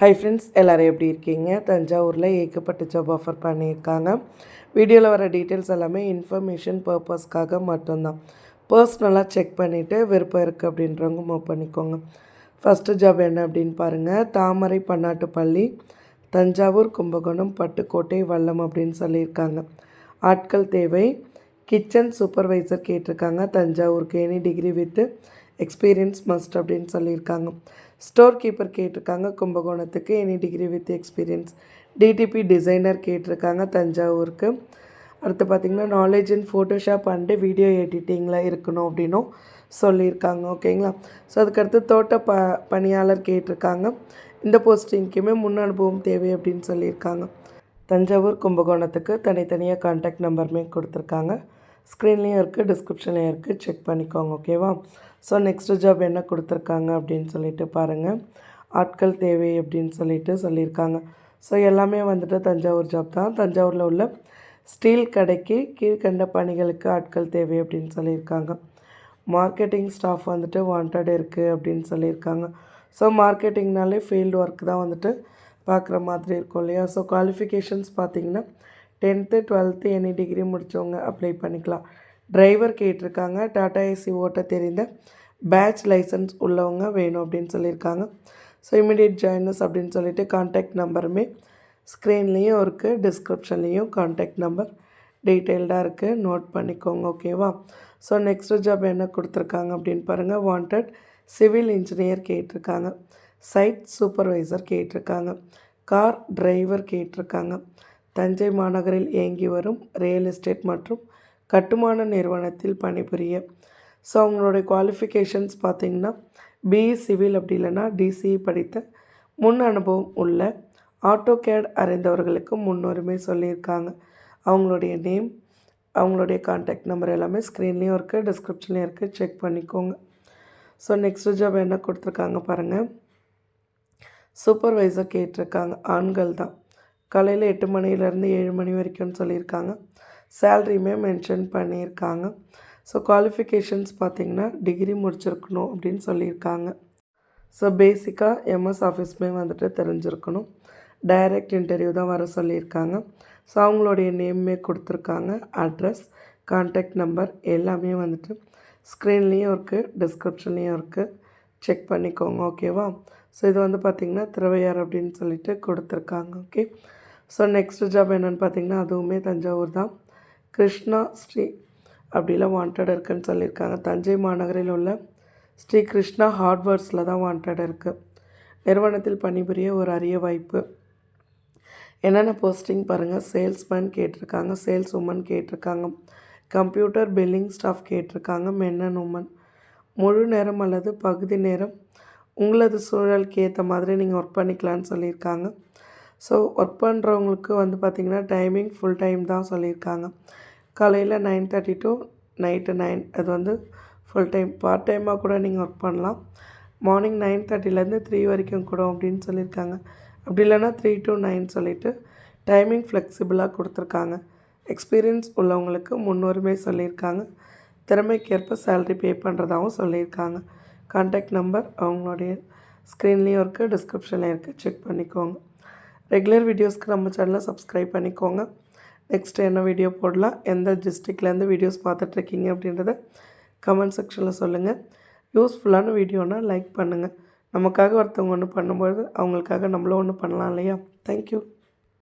Hi friends எல்லோரும் எப்படி இருக்கீங்க? தஞ்சாவூரில் ஏகப்பட்ட ஜாப் ஆஃபர் பண்ணியிருக்காங்க. வீடியோவில் வர டீட்டெயில்ஸ் எல்லாமே இன்ஃபர்மேஷன் பர்பஸ்க்காக மட்டும்தான். பர்சனலாக செக் பண்ணிவிட்டு விருப்பம் இருக்குது அப்படின்றவங்க மூவ் பண்ணிக்கோங்க. ஃபஸ்ட்டு ஜாப் என்ன அப்படின்னு பாருங்கள் தாமரை பன்னாட்டு பள்ளி தஞ்சாவூர் கும்பகோணம் பட்டுக்கோட்டை வல்லம் அப்படின்னு சொல்லியிருக்காங்க. ஆட்கள் தேவை. கிச்சன் சூப்பர்வைசர் கேட்டிருக்காங்க. தஞ்சாவூருக்கு any degree with experience must அப்படின்னு சொல்லியிருக்காங்க. ஸ்டோர் கீப்பர் கேட்டிருக்காங்க கும்பகோணத்துக்கு any degree with experience DTP designer கேட்டிருக்காங்க தஞ்சாவூருக்கு. அடுத்து பார்த்திங்கன்னா knowledge in Photoshop and video எடிட்டிங்கில் இருக்கணும் அப்படின்னும் சொல்லியிருக்காங்க ஓகேங்களா? ஸோ அதுக்கடுத்து தோட்ட ப பணியாளர் கேட்டிருக்காங்க. இந்த போஸ்டிங்க்குமே முன் அனுபவம் தேவை அப்படின்னு சொல்லியிருக்காங்க. தஞ்சாவூர் கும்பகோணத்துக்கு தனித்தனியாக கான்டாக்ட் நம்பருமே கொடுத்துருக்காங்க. ஸ்க்ரீன்லேயும் இருக்குது டிஸ்கிரிப்ஷன்லேயும் இருக்குது செக் பண்ணிக்கோங்க ஓகேவா ஸோ நெக்ஸ்ட்டு ஜாப் என்ன கொடுத்துருக்காங்க அப்படின்னு சொல்லிட்டு பாருங்கள் ஆட்கள் தேவை அப்படின்னு சொல்லிட்டு சொல்லியிருக்காங்க. ஸோ எல்லாமே வந்துட்டு தஞ்சாவூர் ஜாப் தான். தஞ்சாவூரில் உள்ள ஸ்டீல் கடைக்கு கீழ்கண்ட பணிகளுக்கு ஆட்கள் தேவை அப்படின்னு சொல்லியிருக்காங்க. மார்க்கெட்டிங் ஸ்டாஃப் வந்துட்டு வாண்டட் இருக்குது அப்படின்னு சொல்லியிருக்காங்க. ஸோ மார்க்கெட்டிங்னாலே ஃபீல்டு ஒர்க் தான் வந்துட்டு பார்க்குற மாதிரி இருக்கும் இல்லையா? ஸோ குவாலிஃபிகேஷன்ஸ் பார்த்திங்கன்னா டென்த்து டுவெல்த்து எனி டிகிரி முடித்தவங்க அப்ளை பண்ணிக்கலாம். டிரைவர் கேட்டிருக்காங்க. டாடா ஏசி ஓட்ட தெரிந்த பேட்ச் லைசன்ஸ் உள்ளவங்க வேணும் அப்படின்னு சொல்லியிருக்காங்க ஸோ இமீடியட் ஜாயினஸ் அப்படின்னு சொல்லிவிட்டு கான்டாக்ட் நம்பருமே ஸ்க்ரீன்லேயும் இருக்குது டிஸ்கிரிப்ஷன்லேயும் கான்டாக்ட் நம்பர் டீட்டெயில்டாக இருக்குது நோட் பண்ணிக்கோங்க ஓகேவா? ஸோ நெக்ஸ்ட் ஜாப் என்ன கொடுத்துருக்காங்க அப்படின்னு பாருங்கள் வாண்டட் சிவில் இன்ஜினியர் கேட்டிருக்காங்க. சைட் சூப்பர்வைசர் கேட்டிருக்காங்க. கார் டிரைவர் கேட்டிருக்காங்க. தஞ்சை மாநகரில் இயங்கி வரும் ரியல் எஸ்டேட் மற்றும் கட்டுமான நிறுவனத்தில் பணிபுரிய. ஸோ அவங்களுடைய குவாலிஃபிகேஷன்ஸ் பார்த்திங்கன்னா பிஇ சிவில் அப்படி இல்லைன்னா டிசிஇ படித்த முன் அனுபவம் உள்ள ஆட்டோ கேட் அறிந்தவர்களுக்கு முன்னுரிமை சொல்லியிருக்காங்க. அவங்களுடைய நேம் அவங்களுடைய கான்டாக்ட் நம்பர் எல்லாமே ஸ்க்ரீன்லேயும் இருக்குது டிஸ்கிரிப்ஷன்லேயும் இருக்குது செக் பண்ணிக்கோங்க. ஸோ நெக்ஸ்ட் ஜாப் என்ன கொடுத்துருக்காங்க பாருங்கள் சூப்பர்வைசர் கேட்டிருக்காங்க. ஆண்கள் தான். காலையில் எட்டு மணிலேருந்து ஏழு மணி வரைக்கும்னு சொல்லியிருக்காங்க. சேல்ரியுமே மென்ஷன் பண்ணியிருக்காங்க. ஸோ குவாலிஃபிகேஷன்ஸ் பார்த்திங்கன்னா டிகிரி முடிச்சிருக்கணும் அப்படின்னு சொல்லியிருக்காங்க. ஸோ பேசிக்காக எம்எஸ் ஆஃபீஸ்மே வந்துட்டு தெரிஞ்சிருக்கணும். டைரக்ட் இன்டர்வியூ தான் வர சொல்லியிருக்காங்க. ஸோ அவங்களுடைய நேம்மே கொடுத்துருக்காங்க. அட்ரஸ் கான்டாக்ட் நம்பர் எல்லாமே வந்துட்டு ஸ்க்ரீன்லேயும் இருக்குது டிஸ்கிரிப்ஷன்லேயும் இருக்குது செக் பண்ணிக்கோங்க ஓகேவா ஸோ இது வந்து பார்த்திங்கன்னா திருவையார் அப்படின்னு சொல்லிட்டு கொடுத்துருக்காங்க ஓகே ஸோ நெக்ஸ்ட் ஜாப் என்னென்னு பார்த்திங்கன்னா அதுவுமே தஞ்சாவூர் தான். கிருஷ்ணா ஸ்ரீ அப்படிலாம் வாண்டட் இருக்குன்னு சொல்லியிருக்காங்க. தஞ்சை மாநகரில் உள்ள ஸ்ரீ கிருஷ்ணா ஹார்ட்வேர்ஸில் தான் வாண்டட் இருக்குது நிறுவனத்தில் பணிபுரிய ஒரு அரிய வாய்ப்பு. என்னென்ன போஸ்டிங் பாருங்கள் சேல்ஸ்மேன் கேட்டிருக்காங்க சேல்ஸ் உமன் கேட்டிருக்காங்க. கம்ப்யூட்டர் பில்லிங் ஸ்டாஃப் கேட்டிருக்காங்க. மென் அண்ட் உமன் முழு நேரம் அல்லது பகுதி நேரம் உங்களது சூழலுக்கு ஏற்ற மாதிரி நீங்கள் ஒர்க் பண்ணிக்கலான்னு சொல்லியிருக்காங்க. ஸோ ஒர்க் பண்ணுறவங்களுக்கு வந்து பார்த்திங்கன்னா டைமிங் ஃபுல் டைம் தான் சொல்லியிருக்காங்க. காலையில் nine thirty to night nine அது வந்து ஃபுல் டைம் பார்ட் டைமாக கூட நீங்கள் ஒர்க் பண்ணலாம். மார்னிங் நைன் தேர்ட்டிலேருந்து த்ரீ வரைக்கும் கூட அப்படின்னு சொல்லியிருக்காங்க. அப்படி இல்லைன்னா த்ரீ டு நைன் சொல்லிவிட்டு டைமிங் ஃப்ளெக்சிபிளாக கொடுத்துருக்காங்க. எக்ஸ்பீரியன்ஸ் உள்ளவங்களுக்கு முன்னுரிமை சொல்லியிருக்காங்க. திறமைக்கேற்ப சேல்ரி பே பண்ணுறதாகவும் சொல்லியிருக்காங்க. கான்டாக்ட் நம்பர் அவங்களுடைய ஸ்க்ரீன்லேயும் இருக்குது டிஸ்கிரிப்ஷன்லேயும் இருக்குது செக் பண்ணிக்கோங்க. ரெகுலர் வீடியோஸ்க்கு நம்ம சேனலை சப்ஸ்கிரைப் பண்ணிக்கோங்க. நெக்ஸ்ட் என்ன வீடியோ போடலாம்? எந்த டிஸ்ட்ரிக்ட்லேருந்து வீடியோஸ் பார்த்துட்ருக்கீங்க அப்படின்றத கமெண்ட் செக்ஷனில் சொல்லுங்கள் யூஸ்ஃபுல்லான வீடியோனால் லைக் பண்ணுங்கள் நமக்காக ஒருத்தவங்க ஒன்று பண்ணும்போது அவங்களுக்காக நம்மளும் ஒன்று பண்ணலாம் இல்லையா? தேங்க்யூ